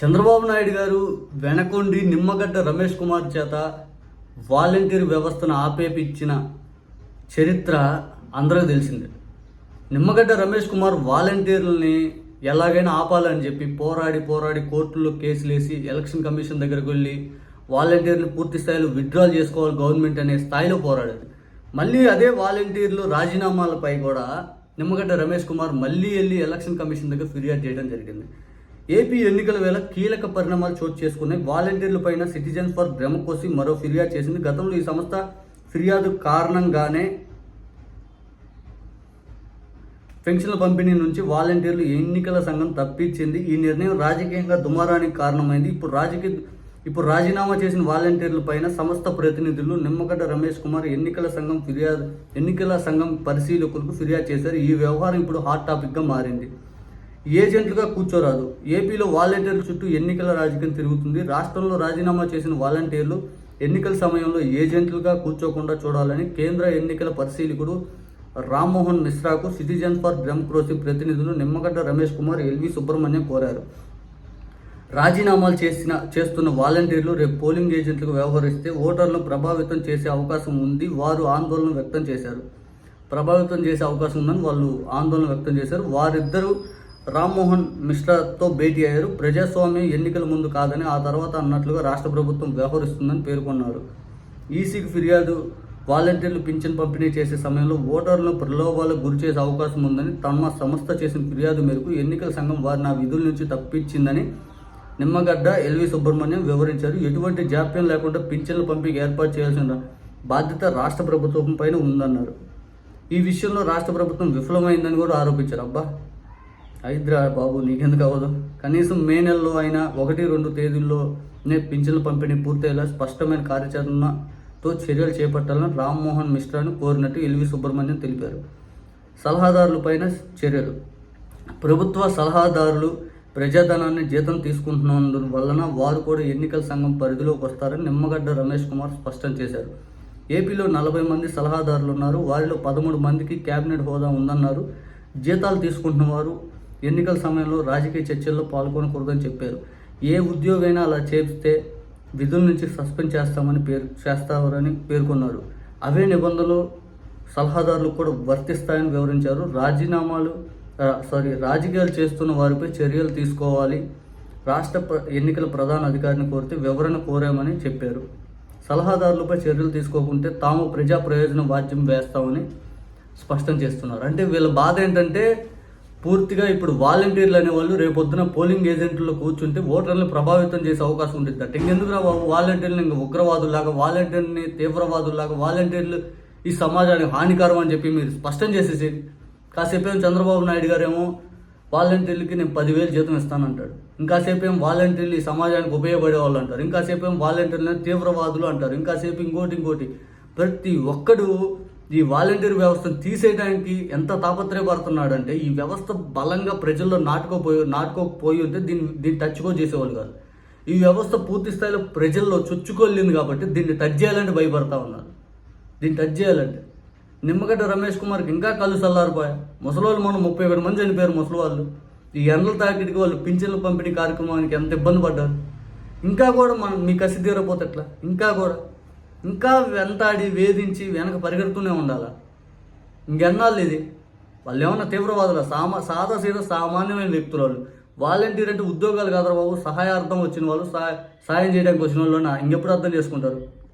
చంద్రబాబు నాయుడు గారు వెనకొండి నిమ్మగడ్డ రమేష్ కుమార్ చేత వాలంటీర్ వ్యవస్థను ఆపేపిచ్చిన చరిత్ర అందరికీ తెలిసిందే. నిమ్మగడ్డ రమేష్ కుమార్ వాలంటీర్లని ఎలాగైనా ఆపాలని చెప్పి పోరాడి పోరాడి కోర్టులో కేసులు వేసి ఎలక్షన్ కమిషన్ దగ్గరకు వెళ్ళి వాలంటీర్ని పూర్తి స్థాయిలో విత్డ్రాల్ చేసుకోవాలి గవర్నమెంట్ అనే స్థాయిలో పోరాడారు. మళ్ళీ అదే వాలంటీర్లు రాజీనామాలపై కూడా నిమ్మగడ్డ రమేష్ కుమార్ మళ్ళీ వెళ్ళి ఎలక్షన్ కమిషన్ దగ్గర ఫిర్యాదు చేయడం జరిగింది. ఏపీ ఎన్నికల వేళ కీలక పరిణామాలు చోటు చేసుకున్నాయి. వాలంటీర్ల పైన సిటిజన్ ఫర్ బ్రహ్మకోసి మరో ఫిర్యాదు చేసింది. గతంలో ఈ సంస్థ ఫిర్యాదు కారణంగానే పెన్షన్ల పంపిణీ నుంచి వాలంటీర్లు ఎన్నికల సంఘం తప్పించింది. ఈ నిర్ణయం రాజకీయంగా దుమారానికి కారణమైంది. ఇప్పుడు రాజకీయ ఇప్పుడు రాజీనామా చేసిన వాలంటీర్ల పైన సంస్థ ప్రతినిధులు నిమ్మగడ్డ రమేష్ కుమార్ ఎన్నికల సంఘం ఫిర్యాదు ఎన్నికల సంఘం పరిశీలకులకు ఫిర్యాదు చేశారు. ఈ వ్యవహారం ఇప్పుడు హాట్ టాపిక్గా మారింది. ఏజెంట్లుగా కూర్చోరాదు. ఏపీలో వాలంటీర్ల చుట్టూ ఎన్నికల రాజకీయం తిరుగుతుంది. రాష్ట్రంలో రాజీనామా చేసిన వాలంటీర్లు ఎన్నికల సమయంలో ఏజెంట్లుగా కూర్చోకుండా చూడాలని కేంద్ర ఎన్నికల పరిశీలకుడు రామ్మోహన్ మిశ్రాకు సిటిజన్ ఫర్ డెమోక్రసీ ప్రతినిధులు నిమ్మగడ్డ రమేష్ కుమార్ ఎల్వి సుబ్రహ్మణ్యం కోరారు. రాజీనామాలు చేసిన చేస్తున్న వాలంటీర్లు రేపు పోలింగ్ ఏజెంట్లకు వ్యవహరిస్తే ఓటర్లను ప్రభావితం చేసే అవకాశం ఉంది వారు ఆందోళన వ్యక్తం చేశారు. ప్రభావితం చేసే అవకాశం ఉందని వాళ్ళు ఆందోళన వ్యక్తం చేశారు. వారిద్దరూ రామ్మోహన్ మిశ్రాతో భేటీ అయ్యారు. ప్రజాస్వామ్యం ఎన్నికల ముందు కాదని ఆ తర్వాత అన్నట్లుగా రాష్ట్ర ప్రభుత్వం వ్యవహరిస్తుందని పేర్కొన్నారు. ఈసీకి ఫిర్యాదు వాలంటీర్లు పింఛన్ పంపిణీ చేసే సమయంలో ఓటర్లను ప్రలోభాలకు గురి చేసే అవకాశం ఉందని తమ సంస్థ చేసిన ఫిర్యాదు మేరకు ఎన్నికల సంఘం వారిని ఆ విధుల నుంచి తప్పించిందని నిమ్మగడ్డ ఎల్వి సుబ్రహ్మణ్యం వివరించారు. ఎటువంటి జాప్యం లేకుండా పింఛన్ల పంపిణీ ఏర్పాటు చేయాల్సిన బాధ్యత రాష్ట్ర ప్రభుత్వం పైన ఉందన్నారు. ఈ విషయంలో రాష్ట్ర ప్రభుత్వం విఫలమైందని కూడా ఆరోపించారు. అబ్బా! హైదరా బాబు నీకెందుకు అవ్వదు? కనీసం మే నెలలో అయినా ఒకటి రెండు తేదీల్లోనే పింఛన్ల పంపిణీ పూర్తయ్యేలా స్పష్టమైన కార్యాచరణతో చర్యలు చేపట్టాలని రామ్మోహన్ మిశ్రాను కోరినట్టు ఎల్వి సుబ్రహ్మణ్యం తెలిపారు. సలహాదారులపైన చర్యలు. ప్రభుత్వ సలహాదారులు ప్రజాధనాన్ని జీతం తీసుకుంటున్నందు వలన వారు కూడా ఎన్నికల సంఘం పరిధిలోకి వస్తారని నిమ్మగడ్డ రమేష్ కుమార్ స్పష్టం చేశారు. ఏపీలో నలభై మంది సలహాదారులు ఉన్నారు. వారిలో పదమూడు మందికి కేబినెట్ హోదా ఉందన్నారు. జీతాలు తీసుకుంటున్న వారు ఎన్నికల సమయంలో రాజకీయ చర్చల్లో పాల్గొనకూడదని చెప్పారు. ఏ ఉద్యోగైనా అలా చేస్తే విధుల నుంచి సస్పెండ్ చేస్తామని పేరు చేస్తారని పేర్కొన్నారు. అవే నిబంధనలు సలహాదారులు కూడా వర్తిస్తాయని వివరించారు. రాజీనామాలు సారీ రాజకీయాలు చేస్తున్న వారిపై చర్యలు తీసుకోవాలి. రాష్ట్ర ప్ర- ఎన్నికల ప్రధాన అధికారిని కోరితే వివరణ కోరామని చెప్పారు. సలహాదారులపై చర్యలు తీసుకోకుంటే తాము ప్రజా ప్రయోజన వాద్యం వేస్తామని స్పష్టం చేస్తున్నారు. అంటే వీళ్ళ బాధ ఏంటంటే పూర్తిగా ఇప్పుడు వాలంటీర్లు అనేవాళ్ళు రేపొద్దున పోలింగ్ ఏజెంట్లో కూర్చుంటే ఓటర్లను ప్రభావితం చేసే అవకాశం ఉంటుంది అంటే. ఇంకెందుకు రా బాబు? వాలంటీర్లు ఇంకా ఉగ్రవాదుల్లాగా వాలంటీర్ని తీవ్రవాదుల్లాగా వాలంటీర్లు ఈ సమాజానికి హానికరం అని చెప్పి మీరు స్పష్టం చేసేసి కాసేపు చంద్రబాబు నాయుడు గారేమో వాలంటీర్లకి నేను పదివేలు జీతం ఇస్తానంటాడు. ఇంకాసేపు ఏం వాలంటీర్లు ఈ సమాజానికి ఉపయోగపడే వాళ్ళు అంటారు. ఇంకాసేపు ఏం వాలంటీర్లు తీవ్రవాదులు అంటారు. ఇంకాసేపు ఇంకోటి ఇంకోటి. ప్రతి ఒక్కడు ఈ వాలంటీర్ వ్యవస్థను తీసేయడానికి ఎంత తాపత్రయపడుతున్నాడు అంటే ఈ వ్యవస్థ బలంగా ప్రజల్లో నాటుకోపోయి నాటుకోకపోయి ఉంటే దీన్ని దీన్ని టచ్కో చేసేవాళ్ళు కాదు. ఈ వ్యవస్థ పూర్తి స్థాయిలో ప్రజల్లో చొచ్చుకోలేంది కాబట్టి దీన్ని టచ్ చేయాలంటే భయపడతా ఉన్నారు. దీన్ని టచ్ చేయాలంటే. నిమ్మగడ్డ రమేష్ కుమార్కి ఇంకా కళ్ళు చల్లారిపోయా ముసలోళ్ళు మనం ముప్పై ఒకటి మంది చనిపోయారు ముసలి వాళ్ళు ఈ ఎండల తాకిడికి వాళ్ళు పింఛన్ల పంపిణీ కార్యక్రమానికి ఎంత ఇబ్బంది పడ్డారు. ఇంకా కూడా మనం మీ కసి తీరపోతే ఎట్లా? ఇంకా కూడా. ఇంకా వెంటాడి వేధించి వెనక పరిగెడుతూనే ఉండాలా? ఇంకెన్నాళ్ళు ఇది? వాళ్ళు ఏమన్నా తీవ్రవాదులు? సామా సాదా సీదా సామాన్యమైన వ్యక్తులు వాళ్ళు. వాలంటీర్ అంటే ఉద్యోగాలు కాదు బాబు సహాయార్థం వచ్చిన వాళ్ళు సహాయం సాయం చేయడానికి వచ్చిన వాళ్ళు ఇంకెప్పుడు అర్థం చేసుకుంటారు?